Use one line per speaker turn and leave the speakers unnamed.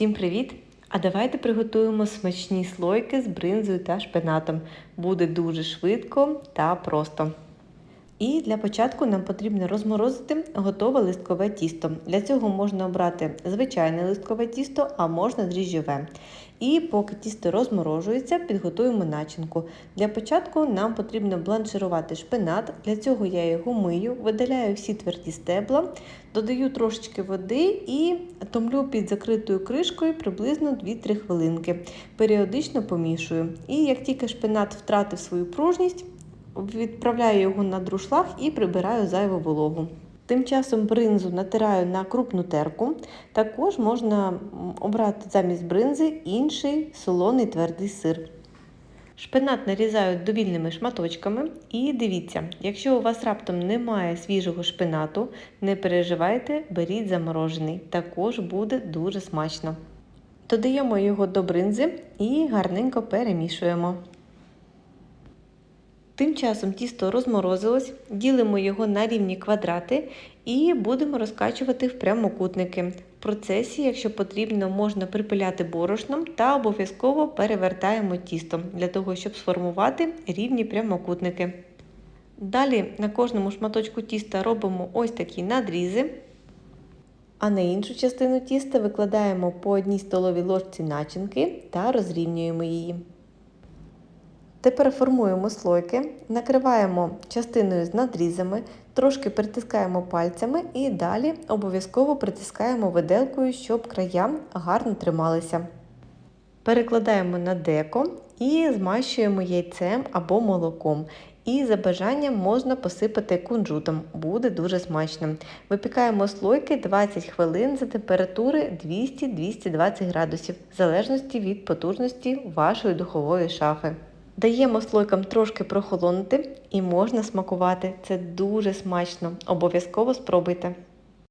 Всім привіт! А давайте приготуємо смачні слойки з бринзою та шпинатом. Буде дуже швидко та просто. І для початку нам потрібно розморозити готове листкове тісто. Для цього можна обрати звичайне листкове тісто, а можна дріжджове. І поки тісто розморожується, підготуємо начинку. Для початку нам потрібно бланширувати шпинат. Для цього я його мию, видаляю всі тверді стебла, додаю трошечки води і томлю під закритою кришкою приблизно 2-3 хвилинки. Періодично помішую. І як тільки шпинат втратив свою пружність, відправляю його на друшлаг і прибираю зайву вологу. Тим часом бринзу натираю на крупну терку. Також можна обрати замість бринзи інший солоний твердий сир. Шпинат нарізаю довільними шматочками. І дивіться, якщо у вас раптом немає свіжого шпинату, не переживайте, беріть заморожений. Також буде дуже смачно. Додаємо його до бринзи і гарненько перемішуємо. Тим часом тісто розморозилось, ділимо його на рівні квадрати і будемо розкачувати в прямокутники. В процесі, якщо потрібно, можна припиляти борошном та обов'язково перевертаємо тісто для того, щоб сформувати рівні прямокутники. Далі на кожному шматочку тіста робимо ось такі надрізи. А на іншу частину тіста викладаємо по одній столовій ложці начинки та розрівнюємо її. Тепер формуємо слойки, накриваємо частиною з надрізами, трошки притискаємо пальцями і далі обов'язково притискаємо виделкою, щоб края гарно трималися. Перекладаємо на деко і змащуємо яйцем або молоком. І за бажанням можна посипати кунжутом, буде дуже смачно. Випікаємо слойки 20 хвилин за температури 200-220 градусів, в залежності від потужності вашої духової шафи. Даємо слойкам трошки прохолонути і можна смакувати. Це дуже смачно. Обов'язково спробуйте.